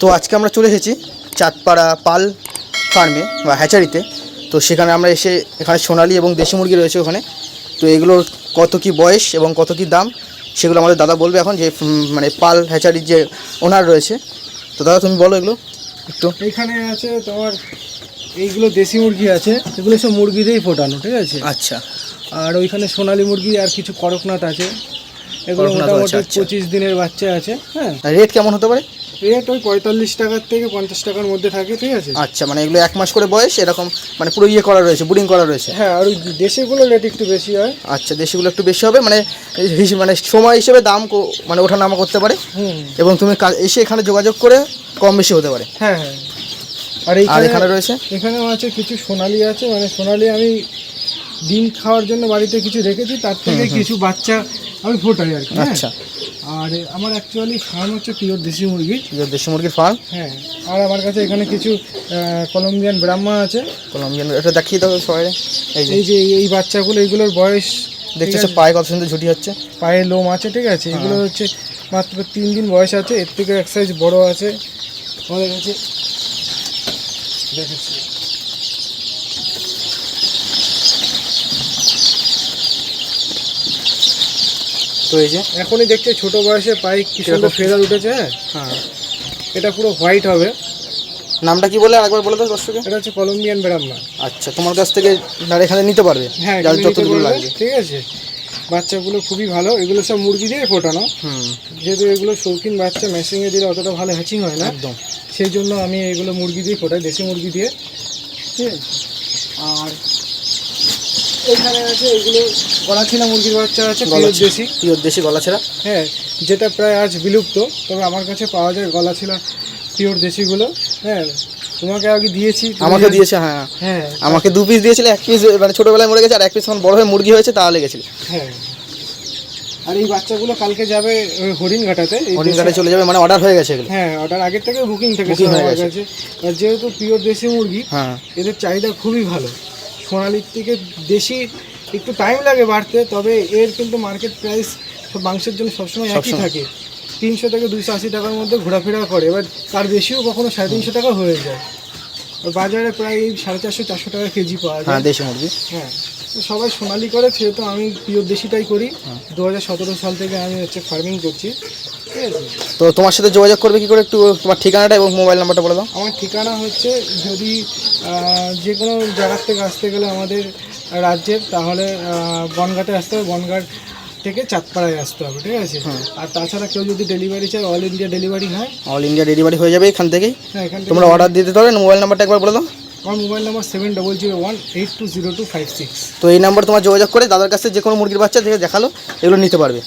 তো আজকে আমরা চলে এসেছি চাঁদপাড়া পাল ফার্মে বা হ্যাচারিতে। তো সেখানে আমরা এসে এখানে সোনালি এবং দেশি মুরগি রয়েছে ওখানে। তো এগুলোর কত কি বয়স এবং কত কি দাম সেগুলো আমাদের দাদা বলবে এখন যে মানে পাল হ্যাচারির যে ওনার রয়েছে। তো দাদা তুমি বলো এগুলো একটু। এখানে আছে তোমার এইগুলো দেশি মুরগি আছে এগুলো সব মুরগি দিয়েই ফোটানো ঠিক আছে? আচ্ছা। আর ওইখানে সোনালি মুরগি আর কিছু করকনাথ আছে। এগুলো মোটামুটি আচ্ছা। পঁচিশ দিনের বাচ্চা আছে হ্যাঁ। রেট কেমন হতে পারে? রেট ওই পঁয়তাল্লিশ টাকার থেকে পঞ্চাশ টাকার মধ্যে থাকে ঠিক আছে? আচ্ছা মানে এগুলো এক মাস করে বয়স এরকম মানে পুরো ইয়ে করা রয়েছে বুডিং করা রয়েছে? হ্যাঁ আর ওই দেশিগুলো রেট একটু বেশি হয়। আচ্ছা দেশিগুলো একটু বেশি হবে মানে মানে সময় হিসেবে দাম মানে ওঠা নামা করতে পারে। হুম। এবং তুমি এসে এখানে যোগাযোগ করে কম বেশি হতে পারে। হ্যাঁ হ্যাঁ। আর আর এইখানে এখানে রয়েছে? এখানেও আছে কিছু সোনালি আছে মানে সোনালি আমি ডিম খাওয়ার জন্য বাড়িতে কিছু রেখেছি তার থেকে কিছু বাচ্চা আমি ফোটাই আর কি হ্যাঁ। আচ্ছা। আর আমার অ্যাকচুয়ালি ফার্ম হচ্ছে পিওর দেশি মুরগি। পিওর দেশি মুরগির ফার্ম হ্যাঁ আর আমার কাছে এখানে কিছু কলম্বিয়ান ব্রাহ্মা আছে। কলম্বিয়ান এটা দেখিয়ে দাও সবাই। এই যে এই যে এই বাচ্চাগুলো এইগুলোর বয়স দেখতেছো পায়ে কত সুন্দর ঝুটি হচ্ছে। পায়ে লোম আছে ঠিক আছে। এগুলো হচ্ছে মাত্র তিন দিন বয়স আছে এর থেকে এক সাইজ বড় আছে। আমাদের কাছে দেখাচ্ছি তো এই যে এখনই দেখছে ছোট বয়সে পায়ে কি সুন্দর ফেদার উঠেছে হ্যাঁ? হ্যাঁ। এটা পুরো হোয়াইট হবে। নামটা কি বলে? আরেকবার বলে দাও দর্শকে এটা হচ্ছে কলম্বিয়ান ব্রাহ্মা আচ্ছা তোমার কাছ থেকে তারা এখানে নিতে পারবে হ্যাঁ যতগুলো লাগবে। ঠিক আছে। বাচ্চাগুলো খুবই ভালো। এগুলো সব মুরগি দিয়ে ফোটানো। হুম। যেহেতু এগুলো শৌখিন বাচ্চা মেশিনে দিলে অতটা ভালো হ্যাচিং হয় না। একদম। সেই জন্য আমি এগুলো মুরগি দিয়ে ফোটাই দেশি মুরগি দিয়ে। ঠিক আছে। আর এখানে আছে এগুলো গলাছিনা মুরগির বাচ্চা আছে গলা পিওর দেশি পিওর দেশি গলা ছেঁড়া হ্যাঁ যেটা প্রায় আজ বিলুপ্ত তবে আমার কাছে পাওয়া যায় গলাছিলা পিওর দেশিগুলো হ্যাঁ তোমাকে আগে দিয়েছি। আমাকে দিয়েছে হ্যাঁ। হ্যাঁ। আমাকে দু পিস দিয়েছিল এক পিস মানে ছোটোবেলায় মরে গেছে আর এক পিস যখন বড় হয়ে মুরগি হয়েছে তাহলে গেছিল। হ্যাঁ। আর এই বাচ্চাগুলো কালকে যাবে ওই হরিণঘাটাতে এই হরিণঘাটে চলে যাবে মানে অর্ডার হয়ে গেছে হ্যাঁ ওটার আগের থেকে বুকিং থেকে হয়ে গেছে। আর যেহেতু পিওর দেশি মুরগি হ্যাঁ। এদের চাহিদা খুবই ভালো। সোনালির থেকে দেশি একটু টাইম লাগে বাড়তে তবে এর কিন্তু মার্কেট প্রাইস সব মাংসের জন্য সবসময় একই। থাকে। তিনশো থেকে দুশো আশি টাকার মধ্যে ঘোরাফেরা করে এবার তার বেশিও কখনো সাড়ে তিনশো টাকা হয়ে যায়। বাজারে প্রায় এই সাড়ে চারশো চারশো টাকা কেজি পাওয়া হ্যাঁ যায় দেশি মুরগি। হ্যাঁ তো সবাই সোনালি করে সেহেতু আমি প্রিয় দেশিটাই করি। দু হাজার সতেরো সাল থেকে আমি হচ্ছে ফার্মিং করছি। ঠিক আছে। তো তোমার সাথে যোগাযোগ করবে কি করে একটু তোমার ঠিকানাটা এবং মোবাইল নাম্বারটা বলে দাও? আমার ঠিকানা হচ্ছে যদি যে কোনো জায়গার থেকে আসতে গেলে আমাদের রাজ্যের তাহলে বনঘাটে আসতে হবে। বনঘাট থেকে চাঁদপাড়ায় আসতে হবে ঠিক আছে? আর তাছাড়া কেউ যদি ডেলিভারি চায় অল ইন্ডিয়া ডেলিভারি হয়। অল ইন্ডিয়া ডেলিভারি হয়ে যাবে এখান থেকেই? হ্যাঁ এখান থেকে। তোমরা অর্ডার দিতে পারবে মোবাইল নাম্বারটা একবার বলে দাও। আমার mobile number seven double zero one eight two zero two five six তো এই নাম্বার তোমার যোগাযোগ করে দাদার কাছে যে কোনো মুরগির বাচ্চা থেকে দেখাল এগুলো নিতে পারবে।